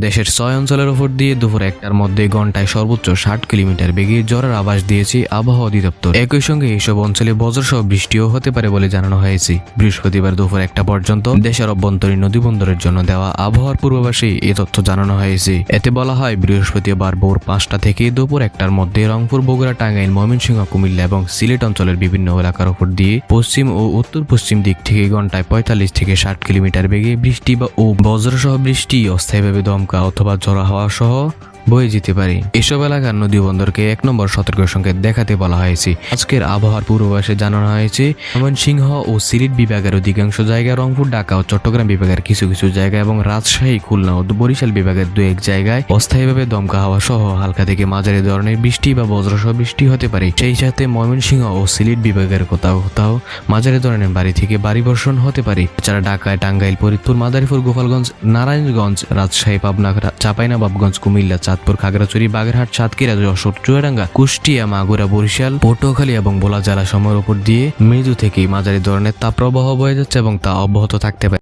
দেশের ছয় অঞ্চলের ওপর দিয়ে দুপুর একটার মধ্যে ঘন্টায় সর্বোচ্চ ষাট কিলোমিটার বেগে জ্বরের আভাস দিয়েছে আবহাওয়া অধিদপ্তর। একই সঙ্গে এইসব অঞ্চলে বজ্রসহ বৃষ্টিও হতে পারে বলে জানানো হয়েছে। বৃহস্পতিবার দুপুর একটা পর্যন্ত দেশের অভ্যন্তরীণ নদী বন্দরের জন্য দেওয়া আবহাওয়ার পূর্বাভাসে এ তথ্য জানানো হয়েছে। এতে বলা হয়, বৃহস্পতিবার ভোর পাঁচটা থেকে দুপুর একটার মধ্যে রংপুর, বগুড়া, টাঙ্গাইল, ময়মনসিংহ, কুমিল্লা এবং সিলেট অঞ্চলের বিভিন্ন এলাকার উপর দিয়ে পশ্চিম ও উত্তর পশ্চিম দিক থেকে ঘন্টায় পঁয়তাল্লিশ থেকে ষাট কিলোমিটার বেগে বৃষ্টি বা ও বজ্রসহ বৃষ্টি অস্থায়ীভাবে দমকা অথবা জড়া হওয়া সহ বয়ে যেতে পারে। এসব এলাকার নদী বন্দরকে এক নম্বর সতর্ক সংকেত দেখাতে বলা হয়েছে। আজকের আবহাওয়ার পূর্বাভাসে জানানো হয়েছে, ময়মনসিংহ ও সিলেট বিভাগের অধিকাংশ জায়গায় রংপুর, ঢাকা ও চট্টগ্রাম বিভাগের কিছু কিছু জায়গা এবং রাজশাহী, খুলনা ও বরিশাল বিভাগের দু এক জায়গায় অস্থায়ীভাবে দমকা হাওয়া সহ হালকা থেকে মাঝারি ধরনের বৃষ্টি বা বজ্রসহ বৃষ্টি হতে পারে। সেই সাথে ময়মনসিংহ ও সিলেট বিভাগের কোথাও কোথাও মাঝারি ধরনের বাড়ি থেকে বাড়ি বর্ষণ হতে পারে। এছাড়া ঢাকায় টাঙ্গাইল, ফরিদপুর, মাদারীপুর, গোপালগঞ্জ, নারায়ণগঞ্জ, রাজশাহী, পাবনা, চাঁপাইনবাবগঞ্জ, কুমিল্লা চাঁদপুর, খাগড়াছড়ি, বাগেরহাট, সাতক্ষীরা, যশোর, চুয়াডাঙ্গা, কুষ্টিয়া, মাগুরা, বরিশাল, পটুয়াখালী এবং বোলা জেলা সময়ের উপর দিয়ে মৃদু থেকে মাঝারি ধরনের তাপপ্রবাহ বয়ে যাচ্ছে এবং তা অব্যাহত থাকতে পারে।